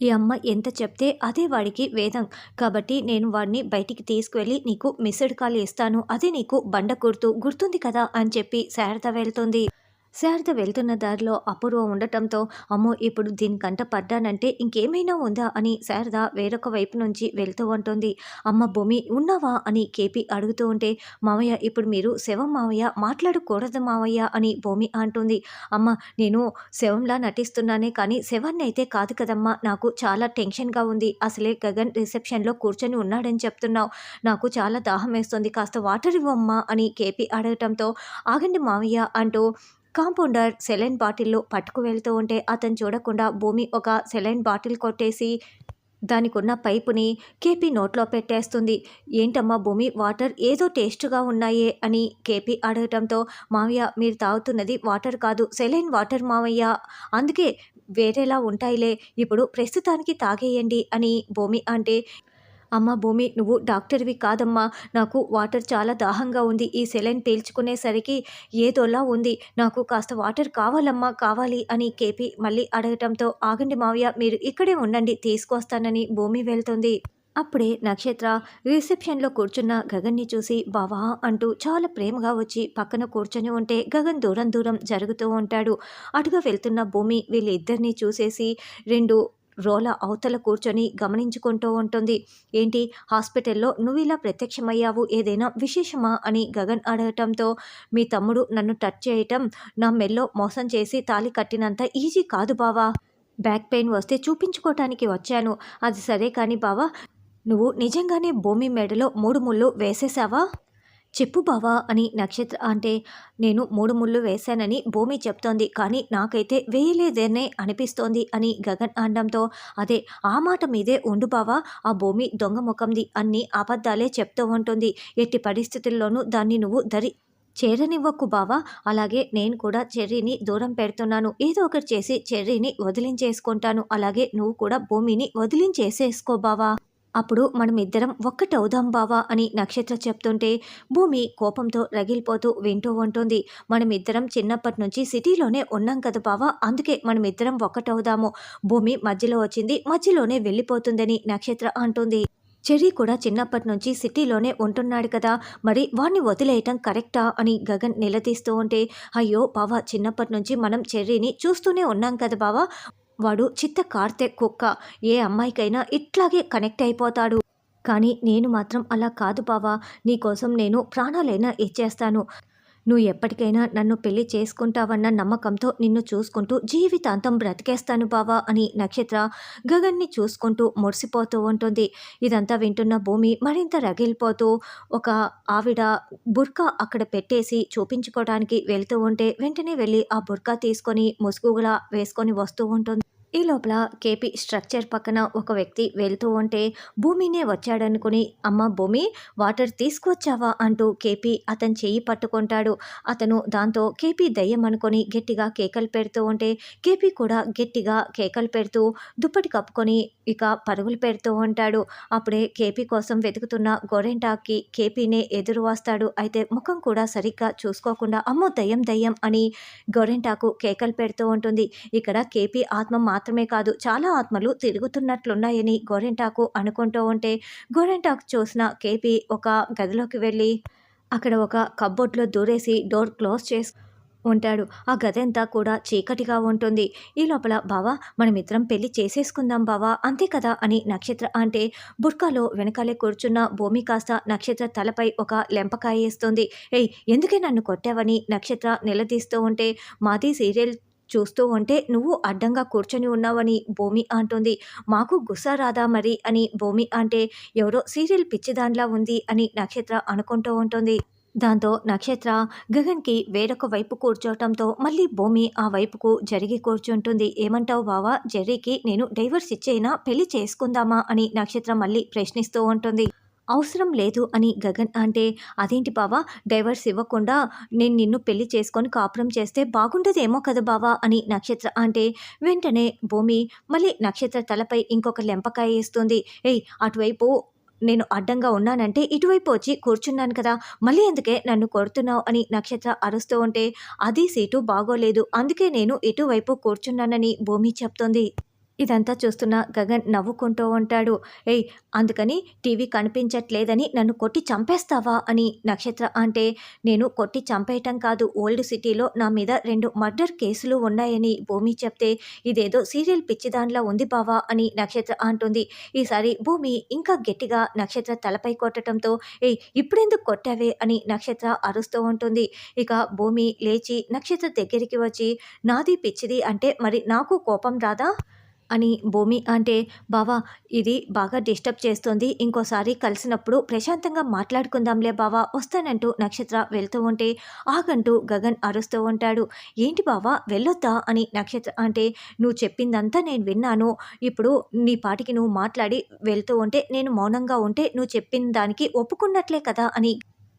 ఈ అమ్మ ఎంత చెప్తే అదే వాడికి వేదం. కాబట్టి నేను వాడిని బయటికి తీసుకువెళ్ళి నీకు మిస్డ్ కాల్ ఇస్తాను. అది నీకు బండ గుర్తు గుర్తుంది కదా అని చెప్పి శారద వెళ్తుంది. శారద వెళ్తున్న దారిలో అపూర్వ ఉండటంతో అమ్మో ఇప్పుడు దీనికంట పడ్డానంటే ఇంకేమైనా ఉందా అని శారద వేరొక వైపు నుంచి వెళ్తూ ఉంటుంది అమ్మ భూమి ఉన్నావా అని కేపీ అడుగుతూ ఉంటే మావయ్య ఇప్పుడు మీరు శవం మావయ్య మాట్లాడకూడదు మావయ్య అని భూమి అంటుంది. అమ్మ నేను శవంలా నటిస్తున్నానే కానీ శవాన్ని అయితే కాదు కదమ్మా నాకు చాలా టెన్షన్గా ఉంది. అసలే గగన్ రిసెప్షన్లో కూర్చొని ఉన్నాడని చెప్తున్నావు. నాకు చాలా దాహం వేస్తుంది కాస్త వాటర్ ఇవ్వమ్మా అని కేపీ అడగటంతో ఆగండి మావయ్య అంటూ కాంపౌండర్ సెలైన్ బాటిల్లో పట్టుకు వెళ్తూ ఉంటే అతను చూడకుండా భూమి ఒక సెలైన్ బాటిల్ కొట్టేసి దానికున్న పైపుని కేపీ నోట్లో పెట్టేస్తుంది. ఏంటమ్మా భూమి వాటర్ ఏదో టేస్ట్గా ఉన్నాయే అని కేపీ అడగటంతో మావయ్య మీరు తాగుతున్నది వాటర్ కాదు సెలైన్ వాటర్ మావయ్య. అందుకే వేరేలా ఉంటాయిలే ఇప్పుడు ప్రస్తుతానికి తాగేయండి అని భూమి అంటే అమ్మ భూమి నువ్వు డాక్టర్వి కాదమ్మా. నాకు వాటర్ చాలా దాహంగా ఉంది. ఈ సెలైన్ పీల్చుకునేసరికి ఏదోలా ఉంది. నాకు కాస్త వాటర్ కావాలమ్మా కావాలి అని కేపీ మళ్ళీ అడగటంతో ఆగండి మావయ్య మీరు ఇక్కడే ఉండండి తీసుకొస్తానని భూమి వెళ్తుంది. అప్పుడే నక్షత్ర రిసెప్షన్లో కూర్చున్న గగన్ని చూసి బావా అంటూ చాలా ప్రేమగా వచ్చి పక్కన కూర్చొని ఉంటే గగన్ దూరం దూరం జరుగుతూ ఉంటాడు. అటుగా వెళ్తున్న భూమి వీళ్ళిద్దరినీ చూసేసి రెండు రోల అవతల కూర్చొని గమనించుకుంటూ ఉంటుంది. ఏంటి? హాస్పిటల్లో నువ్వు ఇలా ప్రత్యక్షమయ్యావు? ఏదైనా విశేషమా? అని గగన్ అడగటంతో మీ తమ్ముడు నన్ను టచ్ చేయటం నా మెల్లో మోసం చేసి తాలి కట్టినంత ఈజీ కాదు బావా. బ్యాక్ పెయిన్ వస్తే చూపించుకోవటానికి వచ్చాను. అది సరే కానీ బావా నువ్వు నిజంగానే భూమి మెడలో మూడు ముళ్ళు వేసేసావా చెప్పు బావా అని నక్షత్ర అంటే నేను మూడు ముళ్ళు వేశానని భూమి చెప్తోంది కానీ నాకైతే వేయలేదనే అనిపిస్తోంది అని గగన్ అనడంతో అదే ఆ మాట మీదే ఉండు బావా ఆ భూమి దొంగ ముఖంది అన్ని అబద్ధాలే చెప్తూ ఉంటుంది ఎట్టి పరిస్థితుల్లోనూ దాన్ని నువ్వు దరి చేరనివ్వకు బావా అలాగే నేను కూడా చెర్రీని దూరం పెడుతున్నాను ఏదో ఒకటి చేసి చెర్రీని వదిలించేసుకుంటాను అలాగే నువ్వు కూడా భూమిని వదిలించేసేసుకో బావా. అప్పుడు మనం ఇద్దరం ఒక్కటవుదాం బావా అని నక్షత్ర చెప్తుంటే భూమి కోపంతో రగిలిపోతూ వింటూ ఉంటుంది. మనం ఇద్దరం చిన్నప్పటి నుంచి సిటీలోనే ఉన్నాం కదా బావా అందుకే మనం ఇద్దరం ఒక్కటవుదాము భూమి మధ్యలో వచ్చింది మధ్యలోనే వెళ్ళిపోతుందని నక్షత్ర అంటుంది. చెర్రీ కూడా చిన్నప్పటి నుంచి సిటీలోనే ఉంటున్నాడు కదా మరి వాడిని వదిలేయటం కరెక్టా అని గగన్ నిలదీస్తూ ఉంటే అయ్యో బావా చిన్నప్పటి నుంచి మనం చెర్రీని చూస్తూనే ఉన్నాం కదా బావా. వాడు చిత్త కార్తె కుక్క. ఏ అమ్మాయికైనా ఇట్లాగే కనెక్ట్ అయిపోతాడు. కానీ నేను మాత్రం అలా కాదు బావా. నీకోసం నేను ప్రాణాలైనా ఇచ్చేస్తాను. నువ్వు ఎప్పటికైనా నన్ను పెళ్ళి చేసుకుంటావన్న నమ్మకంతో నిన్ను చూసుకుంటూ జీవితాంతం బ్రతికేస్తాను బావా అని నక్షత్ర గగన్ని చూసుకుంటూ మురిసిపోతూ ఉంటుంది. ఇదంతా వింటున్న భూమి మరింత రగిలిపోతూ ఒక ఆవిడ బుర్కా అక్కడ పెట్టేసి చూపించుకోవడానికి వెళ్తూ ఉంటే వెంటనే వెళ్ళి ఆ బుర్కా తీసుకొని ముసుగులా వేసుకొని వస్తూ ఉంటుంది. ఈ లోపల కేపీ స్ట్రక్చర్ పక్కన ఒక వ్యక్తి వెళ్తూ ఉంటే భూమినే వచ్చాడనుకుని అమ్మ భూమి వాటర్ తీసుకువచ్చావా? అంటూ కేపీ అతని చెయ్యి పట్టుకుంటాడు. అతను దాంతో కేపీ దయ్యం అనుకొని గట్టిగా కేకలు పెడుతూ ఉంటే కేపీ కూడా గట్టిగా కేకలు పెడుతూ దుప్పటి కప్పుకొని ఇక పరుగులు పెడుతూ ఉంటాడు. అప్పుడే కేపీ కోసం వెతుకుతున్న గోరెంటాకి కేపీనే ఎదురు వస్తాడు. అయితే ముఖం కూడా సరిగ్గా చూసుకోకుండా అమ్మో దయ్యం దయ్యం అని గోరెంటాకు కేకలు పెడుతూ ఉంటుంది. ఇక్కడ కేపీ ఆత్మ మాత్రమే కాదు చాలా ఆత్మలు తిరుగుతున్నట్లున్నాయని గోరెంటాకు అనుకుంటూ ఉంటే గోరెంటాకు చూసిన కేపీ ఒక గదిలోకి వెళ్ళి అక్కడ ఒక కబ్బోర్డ్లో దూరేసి డోర్ క్లోజ్ చేసి ఉంటాడు. ఆ గదంతా కూడా చీకటిగా ఉంటుంది. ఈ లోపల బావా మనమిద్దరం పెళ్ళి చేసేసుకుందాం బావా అంతే కదా అని నక్షత్ర అంటే బుర్కాలో వెనకాలే కూర్చున్న భూమి కాస్త నక్షత్ర తలపై ఒక లెంపకాయ వేస్తుంది. ఏయ్ ఎందుకే నన్ను కొట్టావని? నక్షత్ర నిలదీస్తూ ఉంటే మాది సీరియల్ చూస్తూ ఉంటే నువ్వు అడ్డంగా కూర్చొని ఉన్నావని భూమి అంటుంది. మాకు గుస్సా రాదా మరి? అని భూమి అంటే ఎవరో సీరియల్ పిచ్చిదాన్లా ఉంది అని నక్షత్ర అనుకుంటూ ఉంటుంది. దాంతో నక్షత్ర గగన్కి వేరొక వైపు కూర్చోవటంతో మళ్ళీ భూమి ఆ వైపుకు జరిగి కూర్చుంటుంది. ఏమంటావు బావా? జెర్రీకి నేను డైవర్స్ ఇచ్చేనా? పెళ్ళి చేసుకుందామా? అని నక్షత్ర మళ్ళీ ప్రశ్నిస్తూ ఉంటుంది. అవసరం లేదు అని గగన్ అంటే అదేంటి బావా? డైవర్స్ ఇవ్వకుండా నేను నిన్ను పెళ్ళి చేసుకొని కాపురం చేస్తే బాగుండదేమో కదా బావా? అని నక్షత్ర అంటే వెంటనే భూమి మళ్ళీ నక్షత్ర తలపై ఇంకొక లెంపకాయ వేస్తుంది. ఏయ్ అటువైపు నేను అడ్డంగా ఉన్నానంటే ఇటువైపు వచ్చి కూర్చున్నాను కదా మళ్ళీ అందుకే నన్ను కొడుతున్నావు అని నక్షత్ర అరుస్తూ ఉంటే అది సీటు బాగోలేదు అందుకే నేను ఇటువైపు కూర్చున్నానని భూమి చెప్తోంది. ఇదంతా చూస్తున్న గగన్ నవ్వుకుంటూ ఉంటాడు. ఏయ్ అందుకని టీవీ కనిపించట్లేదని నన్ను కొట్టి చంపేస్తావా? అని నక్షత్ర అంటే నేను కొట్టి చంపేయటం కాదు. ఓల్డ్ సిటీలో నా మీద రెండు మర్డర్ కేసులు ఉన్నాయని భూమి చెప్తే ఇదేదో సీరియల్ పిచ్చిదానిలా ఉంది బావా అని నక్షత్ర అంటుంది. ఈసారి భూమి ఇంకా గట్టిగా నక్షత్ర తలపై కొట్టడంతో ఏయ్ ఇప్పుడెందుకు కొట్టావే? అని నక్షత్ర అరుస్తూ ఉంటుంది. ఇక భూమి లేచి నక్షత్ర దగ్గరికి వచ్చి నాది పిచ్చిది అంటే మరి నాకు కోపం రాదా? అని భూమి అంటే బావా ఇది బాగా డిస్టర్బ్ చేస్తుంది. ఇంకోసారి కలిసినప్పుడు ప్రశాంతంగా మాట్లాడుకుందాంలే బావా. వస్తానంటూ నక్షత్ర వెళ్తూ ఉంటే ఆగంటూ గగన్ అరుస్తూ ఉంటాడు. ఏంటి బావా వెళ్ళొద్దా? అని నక్షత్ర అంటే నువ్వు చెప్పిందంతా నేను విన్నాను. ఇప్పుడు నీ పాటికి నువ్వు మాట్లాడి వెళ్తూ ఉంటే నేను మౌనంగా ఉంటే నువ్వు చెప్పిన దానికి ఒప్పుకున్నట్లే కదా అని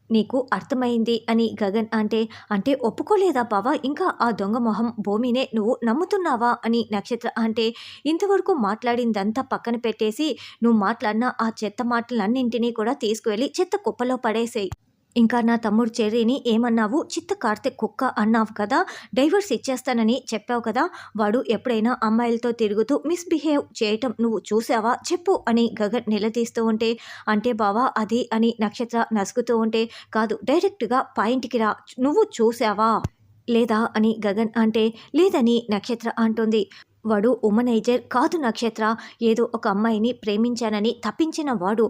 నీకు అర్థమైంది అని గగన్ అంటే అంటే ఒప్పుకోలేదా బావా? ఇంకా ఆ దొంగ మొహం భూమినే నువ్వు నమ్ముతున్నావా? అని నక్షత్ర అంటే ఇంతవరకు మాట్లాడిందంతా పక్కన పెట్టేసి నువ్వు మాట్లాడిన ఆ చెత్త మాటలన్నింటినీ కూడా తీసుకువెళ్ళి చెత్త కుప్పలో పడేసేయి. ఇంకా నా తమ్ముడు చెర్రీని ఏమన్నావు? చిత్త కార్తె కుక్క అన్నావు కదా డైవర్స్ ఇచ్చేస్తానని చెప్పావు కదా వాడు ఎప్పుడైనా అమ్మాయిలతో తిరుగుతూ మిస్బిహేవ్ చేయటం నువ్వు చూసావా? చెప్పు అని గగన్ నిలదీస్తూ ఉంటే అంటే బావా అది అని నక్షత్ర నసుగుతూ ఉంటే కాదు డైరెక్ట్గా పాయింట్కి రా నువ్వు చూసావా? లేదా అని గగన్ అంటే లేదని నక్షత్ర అంటుంది. వాడు ఉమనైజర్ కాదు నక్షత్ర. ఏదో ఒక అమ్మాయిని ప్రేమించానని తప్పించిన వాడు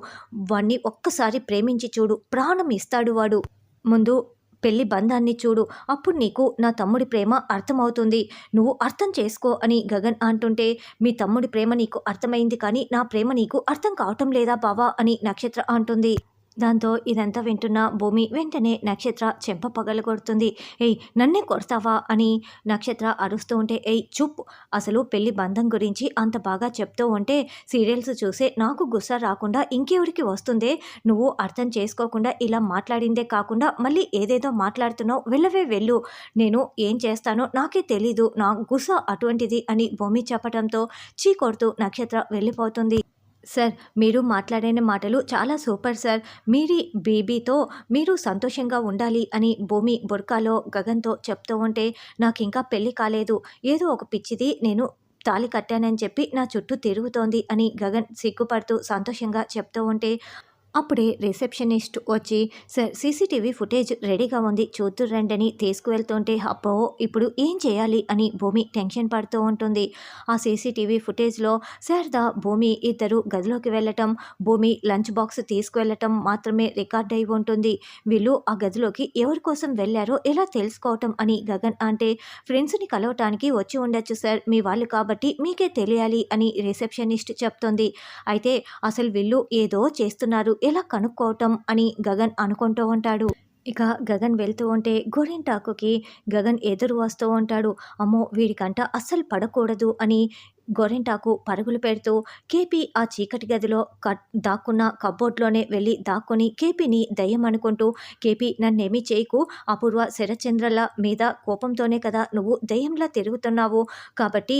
వాణ్ణి ఒక్కసారి ప్రేమించి చూడు ప్రాణం ఇస్తాడు వాడు. ముందు పెళ్ళి బంధాన్ని చూడు అప్పుడు నీకు నా తమ్ముడి ప్రేమ అర్థమవుతుంది. నువ్వు అర్థం చేసుకో అని గగన్ అంటుంటే మీ తమ్ముడి ప్రేమ నీకు అర్థమైంది కానీ నా ప్రేమ నీకు అర్థం కావటం లేదా బావా అని నక్షత్ర అంటుంది. దాంతో ఇదంతా వింటున్న భూమి వెంటనే నక్షత్ర చెంప పగలగొడుతుంది ఏయ్ నన్నే కొడతావా? అని నక్షత్ర అరుస్తూ ఉంటే ఏయ్ చూప్ అసలు పెళ్ళి బంధం గురించి అంత బాగా చెప్తూ ఉంటే సీరియల్స్ చూసే నాకు గుస్స రాకుండా ఇంకెవరికి వస్తుందే? నువ్వు అర్థం చేసుకోకుండా ఇలా మాట్లాడిందే కాకుండా మళ్ళీ ఏదేదో మాట్లాడుతున్నావు. వెళ్ళవే వెళ్ళు. నేను ఏం చేస్తానో నాకే తెలీదు. నా గుస అటువంటిది అని భూమి చెప్పడంతో చీ కొడుతూ నక్షత్ర వెళ్ళిపోతుంది. సార్ మీరు మాట్లాడిన మాటలు చాలా సూపర్ సార్. మీరి బేబీతో మీరు సంతోషంగా ఉండాలి అని భూమి బుర్కాలో గగన్తో చెప్తూ ఉంటే నాకు ఇంకా పెళ్ళి కాలేదు. ఏదో ఒక పిచ్చిది నేను తాళి కట్టానని చెప్పి నా చుట్టూ తిరుగుతోంది అని గగన్ సిగ్గుపడుతూ సంతోషంగా చెప్తూ ఉంటే అప్పుడే రిసెప్షనిస్ట్ వచ్చి సార్ సీసీటీవీ ఫుటేజ్ రెడీగా ఉంది చూద్దురు తీసుకువెళ్తుంటే అప్పో ఇప్పుడు ఏం చేయాలి? అని భూమి టెన్షన్ పడుతూ ఉంటుంది. ఆ సీసీటీవీ ఫుటేజ్లో శారద భూమి ఇద్దరు గదిలోకి వెళ్ళటం భూమి లంచ్ బాక్స్ తీసుకువెళ్ళటం మాత్రమే రికార్డ్ అయి ఉంటుంది. వీళ్ళు ఆ గదిలోకి ఎవరి కోసం వెళ్ళారో ఎలా తెలుసుకోవటం అని గగన్ అంటే ఫ్రెండ్స్ని కలవటానికి వచ్చి ఉండొచ్చు సార్ మీ వాళ్ళు కాబట్టి మీకే తెలియాలి అని రిసెప్షనిస్ట్ చెప్తుంది. అయితే అసలు వీళ్ళు ఏదో చేస్తున్నారు ఎలా కనుక్కోవటం అని గగన్ అనుకుంటూ ఉంటాడు. ఇక గగన్ వెళ్తూ ఉంటే గోరింటాకుకి గగన్ ఎదురు వస్తూ ఉంటాడు. అమ్మో వీడికంట అస్సలు పడకూడదు అని గోరింటాకు పరుగులు పెడుతూ కేపీ ఆ చీకటి గదిలో కట్ దాక్కున్న కబోర్డ్లోనే వెళ్ళి దాక్కుని కేపీని దయ్యం అనుకుంటూ కేపీ నన్నేమీ చేయకు అపూర్వ శరచంద్రల మీద కోపంతోనే కదా నువ్వు దయ్యంలా తిరుగుతున్నావు. కాబట్టి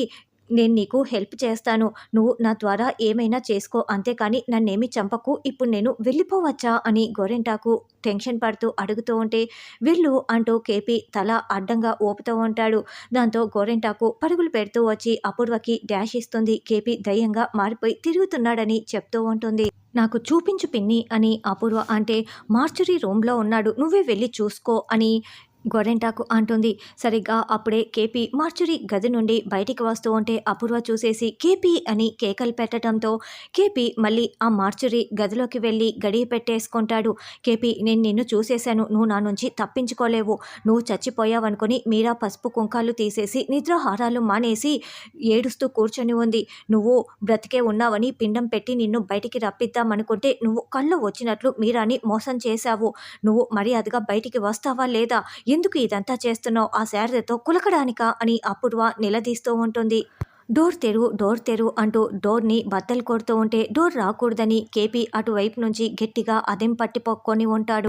నేను నీకు హెల్ప్ చేస్తాను. నువ్వు నా ద్వారా ఏమైనా చేసుకో. అంతేకాని నన్నేమి చంపకు. ఇప్పుడు నేను వెళ్ళిపోవచ్చా? అని గోరెంటాకు టెన్షన్ పడుతూ అడుగుతూ ఉంటే వెళ్ళు అంటూ కేపీ తల అడ్డంగా ఓపుతూ ఉంటాడు. దాంతో గోరెంటాకు పరుగులు పెడుతూ వచ్చి అపూర్వకి డాష్ ఇస్తుంది. కేపీ దయ్యంగా మారిపోయి తిరుగుతున్నాడని చెప్తూ ఉంటుంది. నాకు చూపించు పిన్ని అని అపూర్వ అంటే మార్చురీ రూమ్లో ఉన్నాడు. నువ్వే వెళ్ళి చూసుకో అని గోరెంటాకు అంటుంది. సరిగ్గా అప్పుడే కేపీ మార్చురి గది నుండి బయటికి వస్తూ ఉంటే అపూర్వ చూసేసి కేపీ అని కేకలు పెట్టడంతో కేపీ మళ్ళీ ఆ మార్చురి గదిలోకి వెళ్ళి గడియ పెట్టేసుకుంటాడు. కేపీ నేను నిన్ను చూసేశాను. నువ్వు నా నుంచి తప్పించుకోలేవు. నువ్వు చచ్చిపోయావనుకొని మీరా పసుపు కుంకాలు తీసేసి నిద్రాహారాలు మానేసి ఏడుస్తూ కూర్చొని ఉంది. నువ్వు బ్రతికే ఉన్నావని పిండం పెట్టి నిన్ను బయటికి రప్పిద్దామనుకుంటే నువ్వు కళ్ళు వచ్చినట్లు మీరాని మోసం చేశావు. నువ్వు మర్యాదగా బయటికి వస్తావా లేదా? ఎందుకు ఇదంతా చేస్తున్నావు? ఆ శారదతో కులకడానికా అని అపూర్వ నిలదీస్తూ ఉంటుంది. డోర్ తెరు డోర్ తెరు అంటూ డోర్ని బద్దలు కొడుతూ ఉంటే డోర్ రాకూడదని కేపీ అటువైపు నుంచి గట్టిగా అదెం పట్టిపోక్కొని ఉంటాడు.